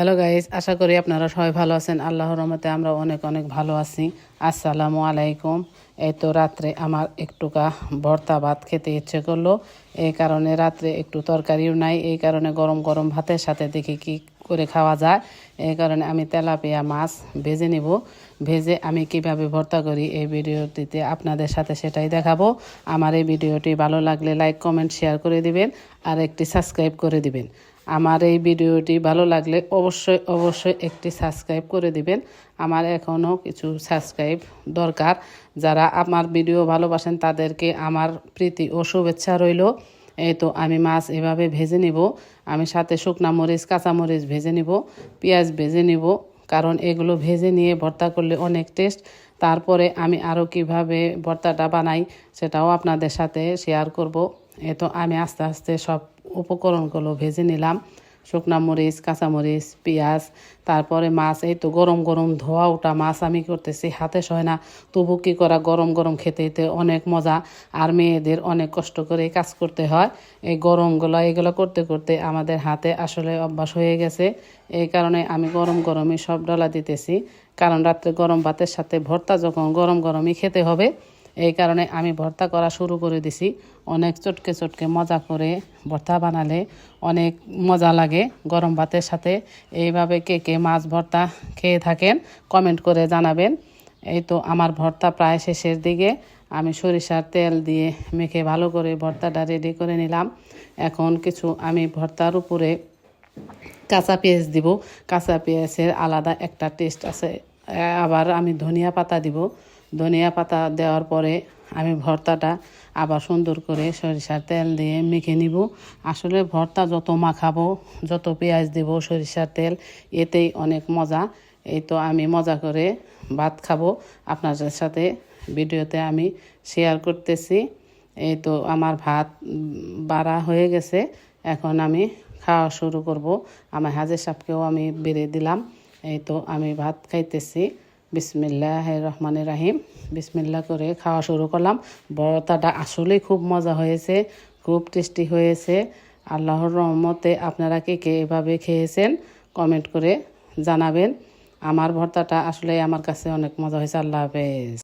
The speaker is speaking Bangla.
হ্যালো গাইজ আশা করি আপনারা সবাই ভালো আছেন। আল্লাহর রহমতে আমরা অনেক অনেক ভালো আছি। আসসালামু আলাইকুম। এই তো রাত্রে আমার একটুকা ভর্তা ভাত খেতে ইচ্ছে করল। এই কারণে রাত্রে একটু তরকারিও নাই। এই কারণে গরম গরম ভাতের সাথে দেখি কি করে খাওয়া যায়। এই কারণে আমি তেলাপিয়া মাছ ভেজে নিব। ভেজে আমি কীভাবে ভর্তা করি এই ভিডিওটিতে আপনাদের সাথে সেটাই দেখাবো। আমার এই ভিডিওটি ভালো লাগলে লাইক, কমেন্ট, শেয়ার করে দিবেন। আর একটি সাবস্ক্রাইব করে দিবেন। আমার এই ভিডিওটি ভালো লাগলে অবশ্যই অবশ্যই একটি সাবস্ক্রাইব করে দিবেন। আমার এখনও কিছু সাবস্ক্রাইব দরকার। যারা আমার ভিডিও ভালোবাসেন, তাদেরকে আমার প্রীতি ও শুভেচ্ছা রইল। এই তো আমি মাছ এভাবে ভেজে নিব। আমি সাথে শুকনা মরিচ, কাঁচা মরিচ ভেজে নিব, পেঁয়াজ ভেজে নিব। কারণ এগুলো ভেজে নিয়ে ভর্তা করলে অনেক টেস্ট তারপরে আমি আরও কীভাবে ভর্তাটা বানাই, সেটাও আপনাদের সাথে শেয়ার করব। এ তো আমি আস্তে আস্তে সব উপকরণগুলো ভেজে নিলাম। শুকনা মরিচ কাঁচামরিচ পেঁয়াজ, তারপরে মাছ, এই তো গরম গরম ধোয়া ওটা মাছ আমি করতেছি, হাতে সয় না। তবু কী করা, গরম গরম খেতে খেতে অনেক মজা। আর মেয়েদের অনেক কষ্ট করে কাজ করতে হয়। এই গরমগুলো, এগুলো করতে করতে আমাদের হাতে আসলে অভ্যাস হয়ে গেছে। এই কারণে আমি গরম গরমই সব ডলা দিতেছি। কারণ রাত্রে গরম ভাতের সাথে ভর্তা যখন গরম গরমই খেতে হবে এই কারণে আমি ভর্তা করা শুরু করে দিছি। অনেক চটকে চটকে মজা করে ভর্তা বানালে অনেক মজা লাগে গরম ভাতের সাথে। এইভাবে কে কে মাছ ভর্তা খেয়ে থাকেন, কমেন্ট করে জানাবেন। এই তো আমার ভর্তা প্রায় শেষের দিকে। আমি সরিষার তেল দিয়ে মেখে ভালো করে ভর্তাটা রেডি করে নিলাম। এখন কিছু আমি ভর্তার উপরে কাঁচা পেঁয়াজ দিব। কাঁচা পেঁয়াজের আলাদা একটা টেস্ট আছে। আবার আমি ধনিয়া পাতা দিব। ধনিয়া পাতা দেওয়ার পরে আমি ভর্তাটা আবার সুন্দর করে সরিষার তেল দিয়ে মেখে নিব। আসলে ভর্তা যত মাখাবো, যত পেঁয়াজ দেব, সরিষার তেল, এতেই অনেক মজা। এই তো আমি মজা করে ভাত খাব। আপনাদের সাথে ভিডিওতে আমি শেয়ার করতেছি। এই তো আমার ভাত বাড়া হয়ে গেছে। এখন আমি খাওয়া শুরু করব। আমার হাজের সাপকেও আমি বেড়ে দিলাম। এই তো আমি ভাত খাইতেছি। বিসমিল্লাহ রহমান রাহিম। বিসমিল্লা করে খাওয়া শুরু করলাম। বড়তাটা আসলেই খুব মজা হয়েছে, খুব টেস্টি হয়েছে। আল্লাহর রহমতে আপনারা কে কে এভাবে খেয়েছেন কমেন্ট করে জানাবেন। আমার ভর্তাটা আসলে আমার কাছে অনেক মজা হয়েছে। আল্লাহ হাফেজ।